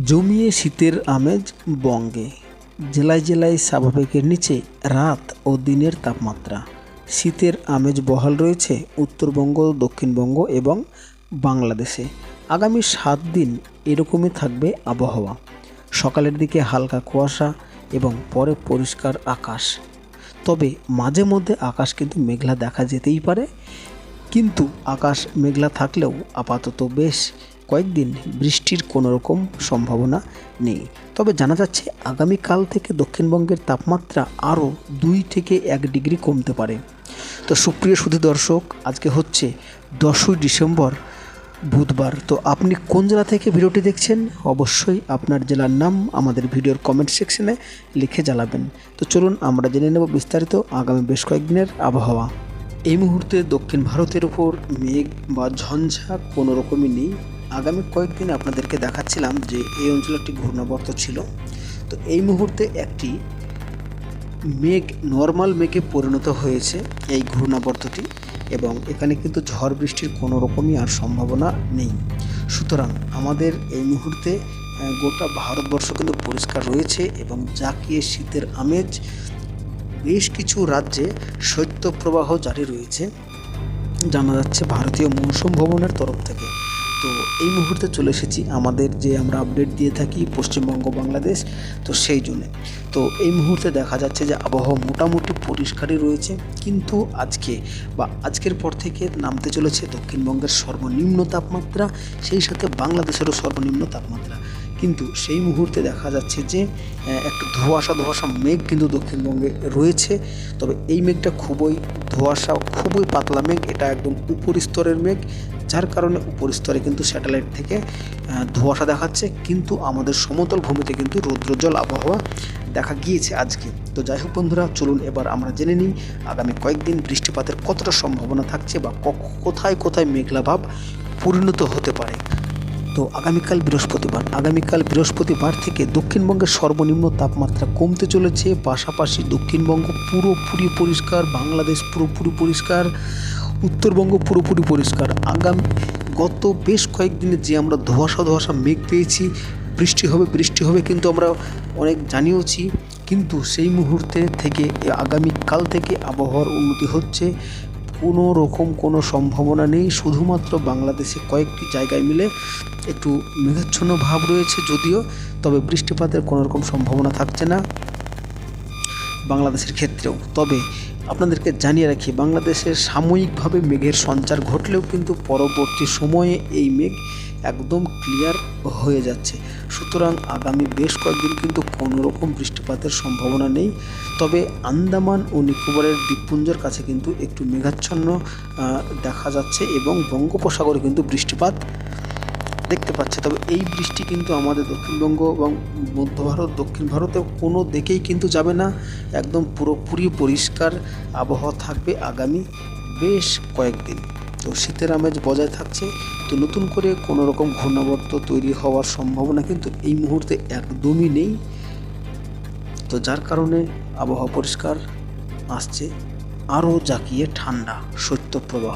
জমিয়ে শীতের আমেজ বঙ্গে। জেলায় জেলায় স্বাভাবিকের নিচে রাত ও দিনের তাপমাত্রা। শীতের আমেজ বহাল রয়েছে উত্তরবঙ্গ, দক্ষিণবঙ্গ এবং বাংলাদেশে। আগামী সাত দিন এরকমই থাকবে আবহাওয়া। সকালের দিকে হালকা কুয়াশা এবং পরে পরিষ্কার আকাশ। তবে মাঝে মধ্যে আকাশ কিন্তু মেঘলা দেখা যেতেই পারে। কিন্তু আকাশ মেঘলা থাকলেও আপাতত বেশ কয়েকদিন বৃষ্টির কোনো রকম সম্ভাবনা নেই। তবে জানা যাচ্ছে, আগামীকাল থেকে দক্ষিণবঙ্গের তাপমাত্রা আরও দুই থেকে এক ডিগ্রি কমতে পারে। তো সুপ্রিয় সুধী দর্শক, আজকে হচ্ছে দশই ডিসেম্বর, বুধবার। তো আপনি কোন জেলা থেকে ভিডিওটি দেখছেন? অবশ্যই আপনার জেলার নাম আমাদের ভিডিওর কমেন্ট সেকশনে লিখে জানাবেন। তো চলুন আমরা জেনে নেব বিস্তারিত আগামী বেশ কয়েকদিনের আবহাওয়া। এই মুহূর্তে দক্ষিণ ভারতের উপর মেঘ বা ঝঞ্ঝা কোনো রকমই নেই। আগামী কয়েকদিন আপনাদেরকে দেখাচ্ছিলাম যে এই অঞ্চলে একটি ঘূর্ণাবর্ত ছিল। তো এই মুহূর্তে একটি মেঘ নর্মাল মেঘে পরিণত হয়েছে এই ঘূর্ণাবর্তটি এবং এখানে কিন্তু ঝড় বৃষ্টির কোনো রকমই আর সম্ভাবনা নেই। সুতরাং আমাদের এই মুহূর্তে গোটা ভারতবর্ষ কিন্তু পরিষ্কার রয়েছে এবং জাকিয়ে শীতের আমেজ বেশ কিছু রাজ্যে শৈত্যপ্রবাহ জারি রয়েছে। জানা যাচ্ছে ভারতীয় মৌসুম ভবনের তরফ থেকে। তো এই মুহূর্তে চলে এসেছি আমাদের যে আমরা আপডেট দিয়ে থাকি পশ্চিমবঙ্গ, বাংলাদেশ, তো সেই জন্যে। তো এই মুহূর্তে দেখা যাচ্ছে যে আবহাওয়া মোটামুটি পরিষ্কারই রয়েছে, কিন্তু আজকে বা আজকের পর থেকে নামতে চলেছে দক্ষিণবঙ্গের সর্বনিম্ন তাপমাত্রা, সেই সাথে বাংলাদেশেরও সর্বনিম্ন তাপমাত্রা। কিন্তু সেই মুহূর্তে দেখা যাচ্ছে যে একটু ধোঁয়াশা ধোঁয়াশা মেঘ কিন্তু দক্ষিণবঙ্গে রয়েছে। তবে এই মেঘটা খুবই ধোঁয়াশা, খুবই পাতলা মেঘ, এটা একদম উপরিস্তরের মেঘ, যার কারণে উপরিস্তরে কিন্তু স্যাটেলাইট থেকে ধোঁয়াশা দেখাচ্ছে। কিন্তু আমাদের সমতল ভূমিতে কিন্তু রৌদ্রোজ্জ্বল আবহাওয়া দেখা গিয়েছে আজকে। তো যাই হোক বন্ধুরা, চলুন এবার আমরা জেনে নিই, আগামী কয়েকদিন বৃষ্টিপাতের কতটা সম্ভাবনা থাকছে বা কোথায় কোথায় মেঘলা ভাব পরিণত হতে পারে। তো আগামীকাল বৃহস্পতিবার। আগামীকাল বৃহস্পতিবার থেকে দক্ষিণবঙ্গের সর্বনিম্ন তাপমাত্রা কমতে চলেছে। পাশাপাশি দক্ষিণবঙ্গ পুরোপুরি পরিষ্কার, বাংলাদেশ পুরোপুরি পরিষ্কার, উত্তরবঙ্গ পুরোপুরি পরিষ্কার। আগামী, গত বেশ কয়েকদিনে যে আমরা ধোয়াশা ধোঁয়াশা মেঘ পেয়েছি, বৃষ্টি হবে বৃষ্টি হবে কিন্তু আমরা অনেক জানিয়েওছি। কিন্তু সেই মুহূর্তে থেকে আগামীকাল থেকে আবহাওয়ার উন্নতি হচ্ছে। কোনো রকম কোনো সম্ভাবনা নেই। শুধুমাত্র বাংলাদেশে কয়েকটি জায়গায় মিলে একটু মেঘাচ্ছন্ন ভাব রয়েছে যদিও, তবে বৃষ্টিপাতের কোনো রকম সম্ভাবনা থাকছে না বাংলাদেশের ক্ষেত্রেও। তবে আপনাদেরকে জানিয়ে রাখি বাংলাদেশের সাময়িকভাবে মেঘের সঞ্চার ঘটলেও কিন্তু পরবর্তী সময়ে এই মেঘ একদম ক্লিয়ার হয়ে যাচ্ছে। সুতরাং আগামী বেশ কয়েকদিন কিন্তু কোনো রকম বৃষ্টিপাতের সম্ভাবনা নেই। তবে আন্দামান ও নিকোবরের দ্বীপপুঞ্জের কাছে কিন্তু একটু মেঘাচ্ছন্ন দেখা যাচ্ছে এবং বঙ্গোপসাগরে কিন্তু বৃষ্টিপাত দেখতে পাচ্ছে। তবে এই বৃষ্টি কিন্তু আমাদের দক্ষিণবঙ্গ এবং মধ্য ভারত, দক্ষিণ ভারতে কোনো দিকেই কিন্তু যাবে না। একদম পুরোপুরি পরিষ্কার আবহাওয়া থাকবে আগামী বেশ কয়েকদিন। তো শীতের আমেজ বজায় থাকছে। তো নতুন করে কোনো রকম ঘূর্ণাবর্ত তৈরি হওয়ার সম্ভাবনা কিন্তু এই মুহূর্তে একদমই নেই। তো যার কারণে আবহাওয়া পরিষ্কার, আসছে আরও জাকিয়ে ঠান্ডা, শৈত্যপ্রবাহ।